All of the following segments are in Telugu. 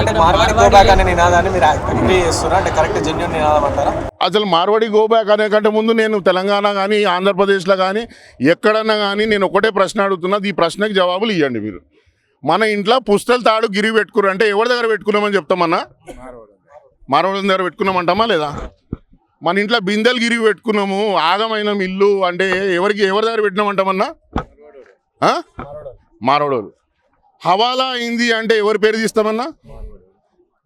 అంటే మార్వాడి గో బ్యాక్ అనే నినాదాన్ని మీరు అగ్రి చేస్తున్నారు అంటే కరెక్ట్ జెన్యున్ నినాదం అంటారా అసలు మార్వాడి గో బ్యాక్ అనే కంటే ముందు నేను తెలంగాణ కానీ ఆంధ్రప్రదేశ్లో కానీ ఎక్కడన్నా కానీ నేను ఒకటే ప్రశ్న అడుగుతున్నా. ఈ ప్రశ్నకి జవాబులు ఇవ్వండి మీరు. మన ఇంట్లో పుస్తల తాడు గిరి పెట్టుకున్నారు అంటే ఎవరి దగ్గర పెట్టుకున్నామని చెప్తామన్నా? మార్వాడి దగ్గర పెట్టుకున్నామంటామా లేదా? మన ఇంట్లో బిందెలు గిరి పెట్టుకున్నాము ఆగమైన ఇల్లు అంటే ఎవరికి ఎవరి దగ్గర పెట్టినామంటామన్నా? ఆ? మారోడోలు. హవాలా అయింది అంటే ఎవరి పేరు తీస్తామన్నా?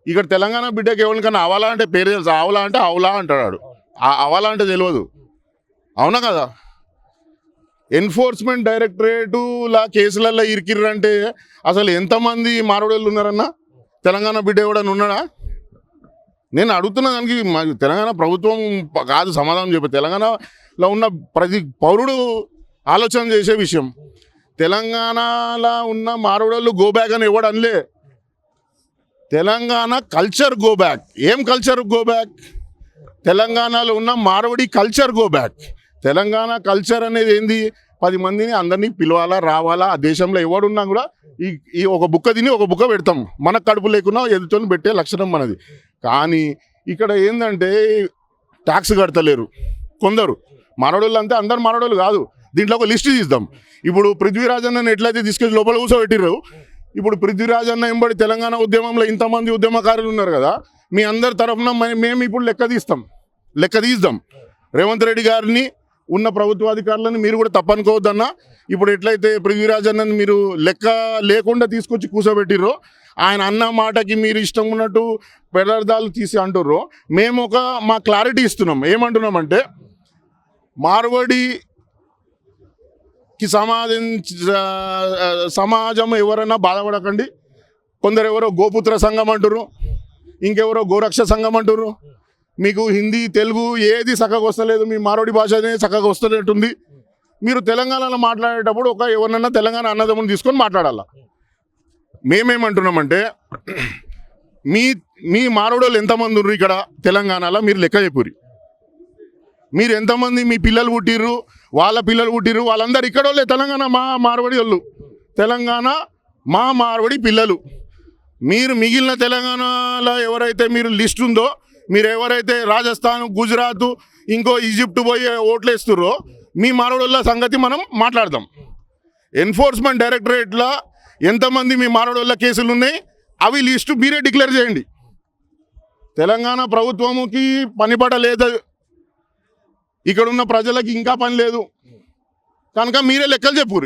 ఇక్కడ తెలంగాణ బిడ్డకి ఎవరికన్నా అవలా అంటే పేరు తెలుసు. ఆవలా అంటే అవులా అంటాడు ఆ అవలా అంటే తెలియదు. అవునా కదా? ఎన్ఫోర్స్మెంట్ డైరెక్టరేటులా కేసులలో ఇరికిర్రంటే అసలు ఎంతమంది మారుడోళ్ళు ఉన్నారన్నా? తెలంగాణ బిడ్డ ఎవడన్నా ఉన్నాడా? నేను అడుగుతున్న దానికి మా తెలంగాణ ప్రభుత్వం కాదు సమాధానం చెప్పే. తెలంగాణలో ఉన్న ప్రతి పౌరుడు ఆలోచన చేసే విషయం. తెలంగాణలో ఉన్న మారుడోళ్ళు గోబ్యాగ్ అని ఎవడు అనలే. తెలంగాణ కల్చర్ గో బ్యాక్ ఏం కల్చర్ గో బ్యాక్ తెలంగాణలో ఉన్న Marwadi culture go back Telangana culture అనేది ఏంది? పది మందిని అందరినీ పిలవాలా రావాలా? ఆ దేశంలో ఎవడున్నా కూడా ఈ ఈ ఒక బుక్క తిని ఒక బుక్క పెడతాం. మనకు కడుపు లేకున్నా ఎదుటోని పెట్టే లక్షణం మనది. కానీ ఇక్కడ ఏంటంటే ట్యాక్స్ కడతలేరు. కొందరు. మనోడోళ్ళు అంతే అందరు మనోడోళ్ళు కాదు. దీంట్లో ఒక లిస్ట్ తీద్దాం. ఇప్పుడు పృథ్వీరాజ్ అన్నని ఎట్లయితే తీసుకెళ్ళి లోపల కూర్చోబెట్టిర్రు ఇప్పుడు పృథ్వీరాజ్ అన్న ఎంబడి తెలంగాణ ఉద్యమంలో ఇంతమంది ఉద్యమకారులు ఉన్నారు కదా మీ అందరి తరఫున మే- మేము ఇప్పుడు లెక్క తీస్తాం. లెక్క తీద్దాం. రేవంత్ రెడ్డి గారిని ఉన్న ప్రభుత్వాధికారులను మీరు కూడా తప్పనుకోవద్దన్నా. ఇప్పుడు ఎట్లయితే పృథ్వీరాజ్ అన్నని మీరు లెక్క లేకుండా తీసుకొచ్చి కూర్చోబెట్టిర్రో ఆయన అన్న మాటకి మీరు ఇష్టం ఉన్నట్టు పదార్థాలు తీసి అంటుర్రో మేము ఒక మా క్లారిటీ ఇస్తున్నాం. ఏమంటున్నామంటే కి సమాధించ సమాజం ఎవరైనా బాధపడకండి. కొందరు ఎవరో గోపుత్ర సంఘం అంటుర్రు. ఇంకెవరో గోరక్ష సంఘం అంటుర్రు. మీకు హిందీ తెలుగు ఏది చక్కగా వస్తలేదు. మీ మారోడి భాషనే చక్కగా వస్తున్నట్టుంది మీరు తెలంగాణలో మాట్లాడేటప్పుడు ఒక ఎవరినన్నా తెలంగాణ అన్నదమ్ముని తీసుకొని మాట్లాడాలా. మేమేమంటున్నామంటే మీ మీ మారోడోళ్ళు ఎంతమంది ఉన్నారు ఇక్కడ తెలంగాణలో? మీరు లెక్క చెప్పురి మీరు ఎంతమంది మీ పిల్లలు పుట్టిర్రు? వాళ్ళ పిల్లలు పుట్టిర్రు? వాళ్ళందరూ ఇక్కడ వాళ్ళే. తెలంగాణ మా మార్వడి వాళ్ళు. తెలంగాణ మా మార్వడి పిల్లలు. మీరు మిగిలిన తెలంగాణలో ఎవరైతే మీరు లిస్ట్ ఉందో మీరు ఎవరైతే రాజస్థాన్ గుజరాత్ ఇంకో ఈజిప్ట్ పోయి ఓట్లేస్తుర్రో మీ మారవడుల సంగతి మనం మాట్లాడదాం. ఎన్ఫోర్స్మెంట్ డైరెక్టరేట్లో ఎంతమంది మీ మారవడుల కేసులు ఉన్నాయి? అవి లిస్టు మీరే డిక్లేర్ చేయండి. తెలంగాణ ప్రభుత్వముకి పనిపడలేదు ఇక్కడ ఉన్న ప్రజలకి ఇంకా పని లేదు. కనుక మీరే లెక్కలు చెప్పుర్రి.